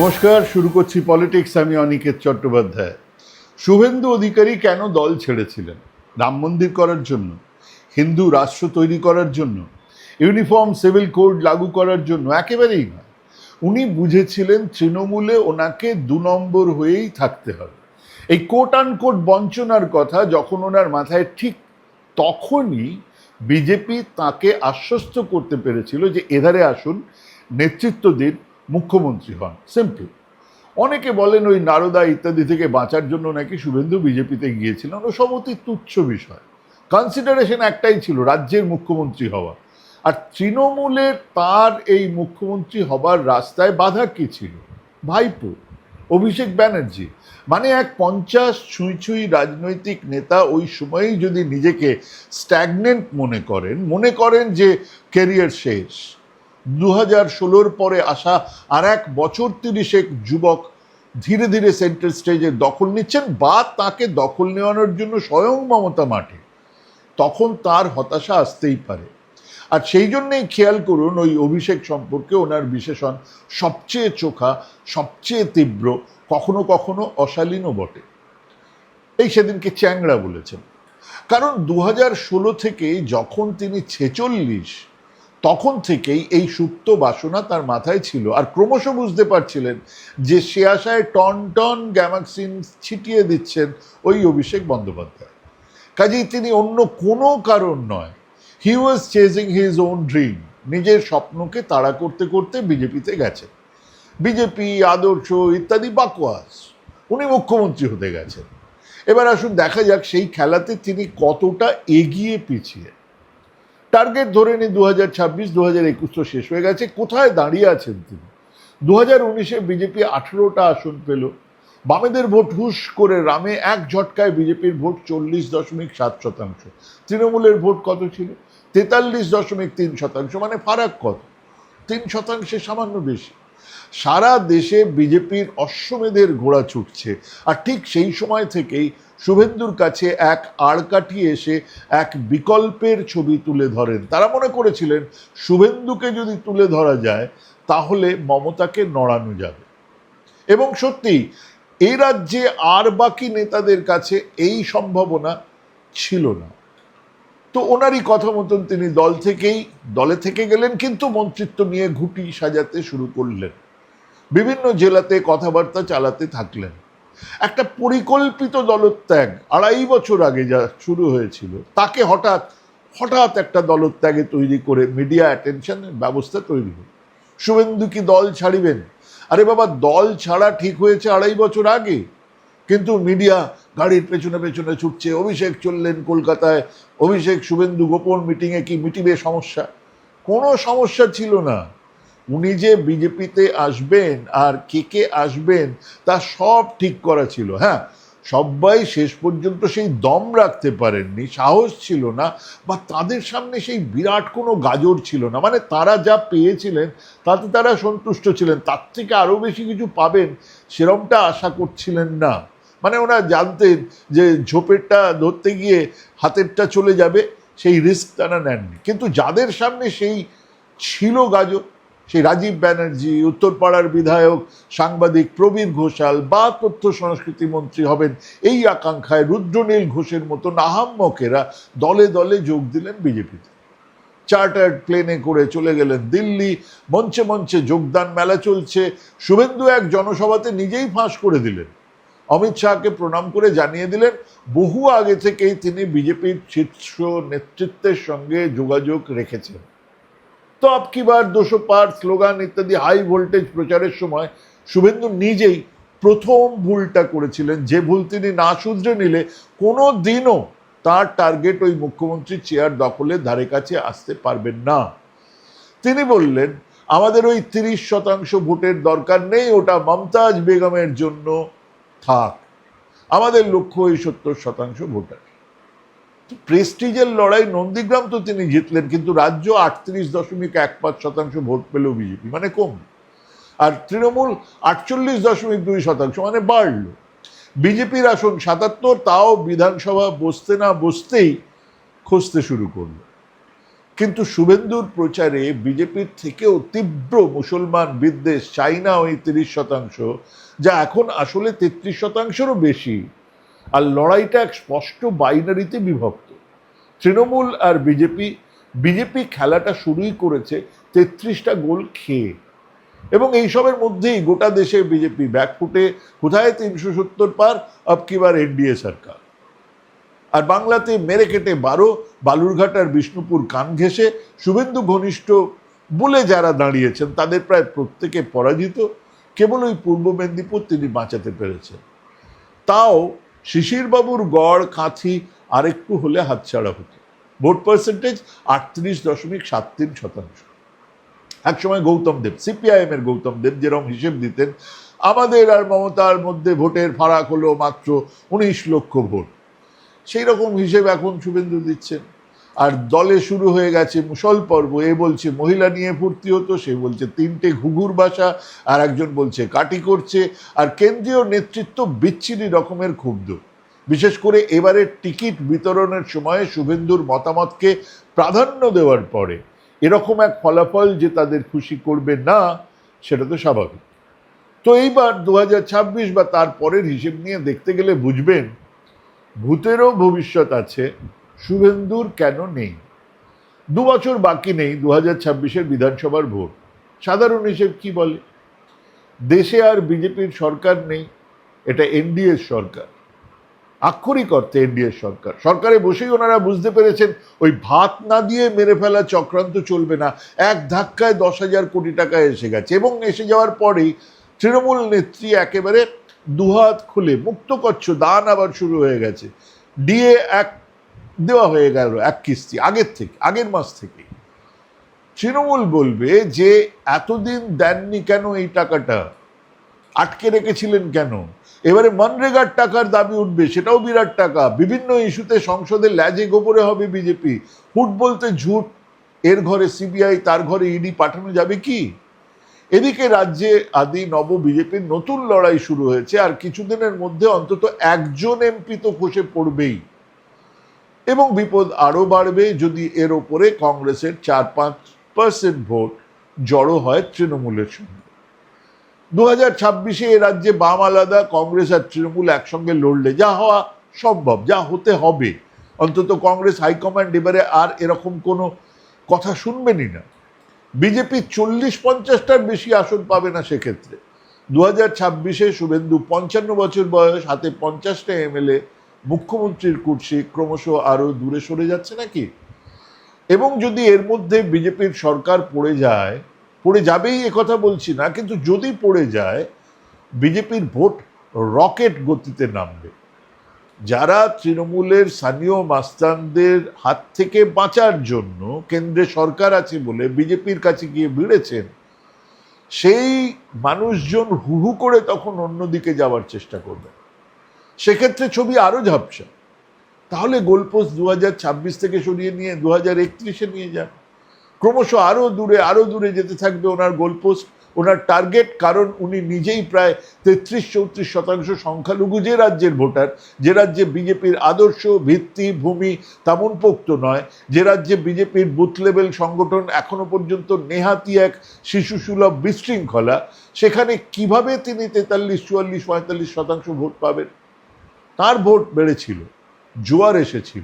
নমস্কার, শুরু করছি পলিটিক্স। আমি অনিকেত চট্টোপাধ্যায়। শুভেন্দু অধিকারী কেন দল ছেড়েছিলেন? রাম মন্দির করার জন্য? হিন্দু রাষ্ট্র তৈরি করার জন্য? ইউনিফর্ম, সিভিল কোড লাগু করার জন্য? একেবারেই নয় উনি বুঝেছিলেন তৃণমূলে ওনাকে দু নম্বর হয়েই থাকতে হবে। এই কোট আনকোট বঞ্চনার কথা যখন ওনার মাথায় ঠিক তখনই বিজেপি তাকে আশ্বস্ত করতে পেরেছিল যে এধারে আসুন, নেতৃত্ব দিন মুখ্যমন্ত্রী হন সিম্পল অনেকে বলেন ওই নারদা ইত্যাদি থেকে বাঁচার জন্য নাকি শুভেন্দু বিজেপিতে গিয়েছিলেন সব অতি তুচ্ছ বিষয়। কনসিডারেশন একটাই ছিল, রাজ্যের মুখ্যমন্ত্রী হওয়া। আর তৃণমূলের তার এই মুখ্যমন্ত্রী হবার রাস্তায় বাধা কী ছিল? ভাইপো, অভিষেক ব্যানার্জি মানে এক পঞ্চাশ ছুঁই ছুঁই রাজনৈতিক নেতা ওই সময়েই যদি নিজেকে স্ট্যাগনেন্ট মনে করেন মনে করেন যে কেরিয়ার শেষ। দু হাজার ষোলোর পরে আসা আর এক বছর তিরিশেক যুবক ধীরে ধীরে সেন্টার স্টেজে দখল নিচ্ছেন বা তাকে দখল নেওয়ানোর জন্য স্বয়ং মমতা মাঠে। তখন তার হতাশা আসতেই পারে। আর সেই জন্যেই খেয়াল করুন, ওই অভিষেক সম্পর্কে ওনার বিশেষণ সবচেয়ে চোখা, সবচেয়ে তীব্র, কখনো কখনো অশালীনও বটে। এই সেদিনকে চ্যাংড়া বলেছেন। কারণ দু হাজার ষোলো থেকে যখন তিনি ছেচল্লিশ তখন থেকেই এই সুপ্ত বাসনা তার মাথায় ছিল। আর ক্রমশ বুঝতে পারছিলেন যে সে আশায় টন টন গ্যামাক্সিন ছিটিয়ে দিচ্ছেন ওই অভিষেক বন্দ্যোপাধ্যায়। কাজেই তিনি অন্য কোনো কারণ নয়। He was chasing his own dream নিজের স্বপ্নকে তাড়া করতে করতে বিজেপিতে গেছেন। বিজেপি, আদর্শ ইত্যাদি বাকোয়াস, উনি মুখ্যমন্ত্রী হতে গেছেন। এবার আসুন দেখা যাক সেই খেলাতে তিনি কতটা এগিয়ে পিছিয়ে। টার্গেট ধরে নি দু হাজার ছাব্বিশ দু হাজার একুশ তো শেষ হয়ে গেছে। কোথায় দাঁড়িয়ে আছেন তিনি? দু হাজার উনিশে বিজেপি আঠেরোটা আসন পেল। বামেদের ভোট হুশ করে রামে এক ঝটকায় বিজেপির ভোট চল্লিশ দশমিক সাত শতাংশ। তৃণমূলের ভোট কত ছিল? তেতাল্লিশ দশমিক তিন শতাংশ। মানে ফারাক কত? তিন শতাংশে সামান্য বেশি। সারা দেশে বিজেপির অশ্বমেধের ঘোড়া ছুটছে। আর ঠিক সেই সময় থেকেই শুভেন্দুর কাছে এক আড় কাটিয়ে এসে এক বিকল্পের ছবি তুলে ধরেন। তারা মনে করেছিলেন, শুভেন্দুকে যদি তুলে ধরা যায়, তাহলে মমতাকে নড়ানো যাবে। এবং সত্যি এই রাজ্যে আর বাকি নেতাদের কাছে এই সম্ভাবনা ছিল না। তো ওনারই কথা মতন তিনি দল থেকেই, দলে থেকে গেলেন, কিন্তু মন্ত্রিত্ব নিয়ে ঘুটি সাজাতে শুরু করলেন। বিভিন্ন জেলাতে কথাবার্তা চালাতে থাকলেন। একটা পরিকল্পিত দলত্যাগ আড়াই বছর আগে যা শুরু হয়েছিল, তাকে হঠাৎ হঠাৎ একটা দলত্যাগে তৈরি করে মিডিয়া অ্যাটেনশনের ব্যবস্থা তৈরি হল। শুভেন্দু কি দল ছাড়িবেন? আরে বাবা, দল ছাড়া ঠিক হয়েছে আড়াই বছর আগে। কিন্তু মিডিয়া গাড়ির পেছনে পেছনে ছুটছে, অভিষেক চললেন কলকাতায়, অভিষেক শুভেন্দু গোপন মিটিংয়ে কি মিটিবে সমস্যা? কোনো সমস্যা ছিল না। উনি যে বিজেপিতে আসবেন আর কে কে আসবেন তা সব ঠিক করা ছিল হ্যাঁ? সবাই শেষ পর্যন্ত সেই দম রাখতে পারেননি, সাহস ছিল না, বা তাদের সামনে সেই বিরাট কোনো গাজর ছিল না। মানে তারা যা পেয়েছিলেন, তাতে তারা সন্তুষ্ট ছিলেন, তার থেকে আরও বেশি কিছু পাবেন সেরমটা আশা করছিলেন না। মানে ওরা জানতেন যে ঝোপেরটা ধরতে গিয়ে হাতেরটা চলে যাবে, সেই রিস্ক তারা নেননি। কিন্তু যাদের সামনে সেই ছিল গাজর সেই রাজীব ব্যানার্জি, উত্তরপাড়ার বিধায়ক, সাংবাদিক প্রবীর ঘোষাল বা তথ্য সংস্কৃতি মন্ত্রী হবেন এই আকাঙ্ক্ষায় রুদ্রনীল ঘোষের মতো নাহাম্মকেরা দলে দলে যোগ দিলেন বিজেপিতে। চার্টার্ড প্লেনে করে চলে গেলেন দিল্লি, মঞ্চে মঞ্চে যোগদান মেলা চলছে। শুভেন্দু এক জনসভাতে নিজেই ফাঁস করে দিলেন। অমিত শাহকে প্রণাম করে জানিয়ে দিলেন, বহু আগে থেকেই তিনি বিজেপির শীর্ষ নেতৃত্বের সঙ্গে যোগাযোগ রেখেছেন। তো আপ কি বার দুশো পার স্লোগান ইত্যাদি, হাই ভোল্টেজ প্রচারের সময় শুভেন্দু নিজেই প্রথম ভুলটা করেছিলেন। যে ভুল তিনি না শুধরে নিলে কোনো দিনও তার টার্গেট ওই মুখ্যমন্ত্রী চেয়ার দখলের ধারে কাছে আসতে পারবেন না। তিনি বললেন, আমাদের ওই তিরিশ শতাংশ ভোটের দরকার নেই, ওটা মমতাজ বেগমের জন্য থাক। আমাদের লক্ষ্য ওই সত্তর শতাংশ ভোটার। প্রেস্টিজের লড়াই নন্দীগ্রাম তো তিনি জিতলেন, কিন্তু রাজ্য আটত্রিশ দশমিক এক পাঁচ শতাংশ ভোট পেল বিজেপি মানে কম। আর তৃণমূল আটচল্লিশ দশমিক দুই শতাংশ মানে বাড়ল। বিজেপির আসন সাতাত্তর, তাও বিধানসভা বসতে না বসতেই খুঁজতে শুরু করল। কিন্তু শুভেন্দুর প্রচারে বিজেপির থেকেও তীব্র মুসলমান বিদ্বেষ, চাইনা ওই তিরিশ শতাংশ, যা এখন আসলে তেত্রিশ শতাংশেরও বেশি। আর লড়াইটা এক স্পষ্ট বাইনারিতে বিভক্ত। তৃণমূল আর বিজেপি বিজেপি খেলাটা শুরুই করেছে তেত্রিশটা গোল খেয়ে। এবং এইসবের মধ্যেই গোটা দেশে বিজেপি ব্যাকফুটে কোথায় তিনশো সত্তর পার আবকিবার এনডিএ সরকার। আর বাংলাতে মেরে কেটে বারো, বালুরঘাট আর বিষ্ণুপুর কান ঘেঁষে শুভেন্দু ঘনিষ্ঠ বলে যারা দাঁড়িয়েছেন, তাদের প্রায় প্রত্যেকে পরাজিত। কেবল ওই পূর্ব মেদিনীপুর তিনি বাঁচাতে পেরেছেন। তাও শিশিরবাবুর গড় কাঁথি আরেকটু হলে হাতছাড়া হতো। ভোট পার্সেন্টেজ আটত্রিশ দশমিক সাত তিন শতাংশ। একসময় গৌতম দেব সিপিআইএম এর গৌতম দেব যেরকম হিসেব দিতেন, আমাদের আর মমতার মধ্যে ভোটের ফারাক হলো মাত্র উনিশ লক্ষ ভোট। সেই রকম হিসেব এখন শুভেন্দু দিচ্ছেন। আর দলে শুরু হয়ে গেছে মুসল পর্ব। এ বলছে, মহিলা নিয়ে ফুর্তি হতো, সে বলছে, তিনটে ঘুঘুর বাসা, আর একজন বলছে, কাটি করছে। আর কেন্দ্রীয় নেতৃত্ব বিচ্ছিরি রকমের ক্ষুব্ধ। বিশেষ করে এবারের টিকিট বিতরণের সময় শুভেন্দুর মতামতকে প্রাধান্য দেওয়ার পরে। এরকম এক ফলাফল যে তাদের খুশি করবে না, সেটা তো স্বাভাবিক। তো এইবার দু হাজার ছাব্বিশ বা তার পরের হিসেব নিয়ে দেখতে গেলে বুঝবেন, ভূতেরও ভবিষ্যৎ আছে শুভেন্দুর কেন নেই? দু বছর বাকি নেই দু হাজার ছাব্বিশের বিধানসভার ভোট। সাধারণ হিসেব কি বলে? দেশে আর বিজেপির সরকার নেই, এটা এনডিএ সরকার। আক্ষরিক অর্থে এনডিএ সরকার। সরকারে বসেই ওনারা বুঝতে পেরেছেন, ওই ভাত না দিয়ে মেরে ফেলা চক্রান্ত চলবে না, এক ধাক্কায় দশ হাজার কোটি টাকা এসে গেছে এবং এসে যাওয়ার পরেই তৃণমূল নেত্রী একেবারে দুহাত খুলে মুক্ত করছ দান আবার শুরু হয়ে গেছে। ডিএ এক দেওয়া হয়ে গেল এক কিস্তি, আগের থেকে, আগের মাস থেকে তৃণমূল বলবে যে, এতদিন দেননি কেন এই টাকাটা? আটকে রেখেছিলেন কেন? এবারে মনরেগার টাকার দাবি উঠবে, সেটাও বিরাট টাকা। বিভিন্ন ইস্যুতে সংসদে ল্যাজে গোপরে হবে বিজেপি। হুট বলতে ঝুট, এর ঘরে সিবিআই, তার ঘরে ইডি পাঠানো যাবে কি? এদিকে রাজ্যে আদি নব বিজেপির নতুন লড়াই শুরু হয়েছে, আর কিছুদিনের মধ্যে অন্তত একজন এমপি তো খসে পড়বেই। এবং বিপদ আরও বাড়বে যদি এর ওপরে কংগ্রেসের চার পাঁচ পার্সেন্ট ভোট জড়ো হয় তৃণমূলের সঙ্গে। দু হাজার ছাব্বিশে এ রাজ্যে বাম, আলাদা, কংগ্রেস আর তৃণমূল একসঙ্গে লড়লে যা হওয়া সম্ভব, যা হতে হবে। অন্তত কংগ্রেস হাইকমান্ড এবারে আর এরকম কোনো কথা শুনবেনই না। বিজেপি চল্লিশ পঞ্চাশটার বেশি আসন পাবে না সেক্ষেত্রে। দু হাজার ছাব্বিশে শুভেন্দু পঞ্চান্ন বছর বয়স, হাতে পঞ্চাশটা এমএলএ মুখ্যমন্ত্রীর কুর্সি ক্রমশ আরও দূরে সরে যাচ্ছে নাকি? এবং যদি এর মধ্যে বিজেপির সরকার পড়ে যায়, পড়ে যাবেই কথা বলছি না, কিন্তু যদি পড়ে যায়, বিজেপির ভোট রকেট গতিতে নামবে। যারা তৃণমূলের স্থানীয় মাস্তানদের হাত থেকে বাঁচার জন্য কেন্দ্রে সরকার আছে বলে বিজেপির কাছে গিয়ে ভিড়েছেন, সেই মানুষজন হুহু করে তখন অন্যদিকে যাওয়ার চেষ্টা করবেন। সেক্ষেত্রে ছবি আরও ঝাপসা। তাহলে গোলপোস্ট দু হাজার ছাব্বিশ থেকে সরিয়ে নিয়ে দু হাজার একত্রিশে নিয়ে যান। ক্রমশ আরও দূরে আরও দূরে যেতে থাকবে ওনার গোলপোস্ট ওনার টার্গেট কারণ উনি নিজেই প্রায় তেত্রিশ চৌত্রিশ শতাংশ সংখ্যালঘু যে রাজ্যের ভোটার, যে রাজ্যে বিজেপির আদর্শ, ভিত্তি, ভূমি তেমন পোক্ত নয়, যে রাজ্যে বিজেপির বুথ লেভেল সংগঠন এখনও পর্যন্ত নেহাতি এক শিশুসুলভ বিশৃঙ্খলা, সেখানে কীভাবে তিনি তেতাল্লিশ চুয়াল্লিশ পঁয়তাল্লিশ শতাংশ ভোট পাবেন? তার ভোট বেড়েছিল, জোয়ার এসেছিল।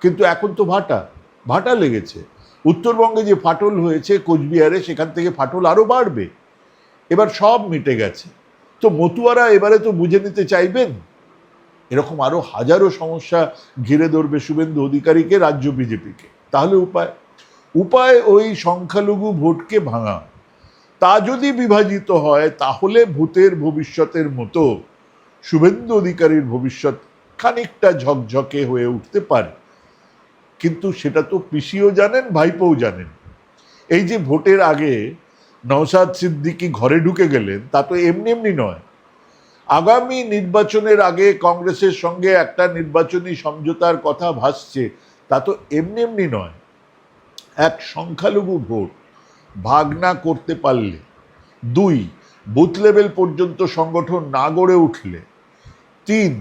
কিন্তু এখন তো ভাটা ভাটা লেগেছে। উত্তরবঙ্গে যে ফাটল হয়েছে কোচবিহারে, সেখান থেকে ফাটল আরও বাড়বে। এবার সব মিটে গেছে। তো মতুয়ারা এবারে তো বুঝে নিতে চাইবেন? এরকম আরও হাজারো সমস্যা ঘিরে ধরবে শুভেন্দু অধিকারীকে, রাজ্য বিজেপিকে। তাহলে উপায়? উপায় ওই সংখ্যালঘু ভোটকে ভাঙা। তা যদি বিভাজিত হয়, তাহলে ভূতের ভবিষ্যতের মতো শুভেন্দু অধিকারীর ভবিষ্যৎ খানিকটা ঝকঝকে হয়ে উঠতে পারে। কিন্তু সেটা তো পিসিও জানেন, ভাইপোও জানেন। এই যে ভোটের আগে নওশাদ সিদ্দিকি ঘরে ঢুকে গেলেন, তা তো এমনি এমনি নয়। আগামী নির্বাচনের আগে কংগ্রেসের সঙ্গে একটা নির্বাচনী সমঝোতার কথা ভাসছে, তা তো এমনি এমনি নয়। এক সংখ্যালঘু ভোট ভাগ না করতে পারলে, দুই, বুথ লেভেল পর্যন্ত সংগঠন না গড়ে উঠলে তিন,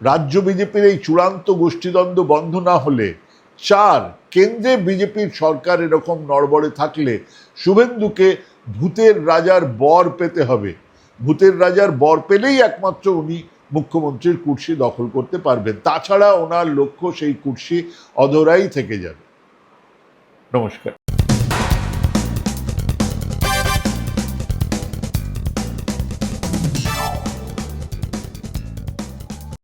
রাজ্য বিজেপির এই চূড়ান্ত গোষ্ঠীদ্বন্দ্ব বন্ধ না হলে, চার, কেন্দ্রে বিজেপির সরকার এরকম নড়বড়ে থাকলে শুভেন্দুকে ভূতের রাজার বর পেতে হবে। ভূতের রাজার বর পেলেই একমাত্র উনি মুখ্যমন্ত্রীর কুর্সি দখল করতে পারবেন। তাছাড়া ওনার লক্ষ্য সেই কুর্সি অধরাই থেকে যাবে। নমস্কার।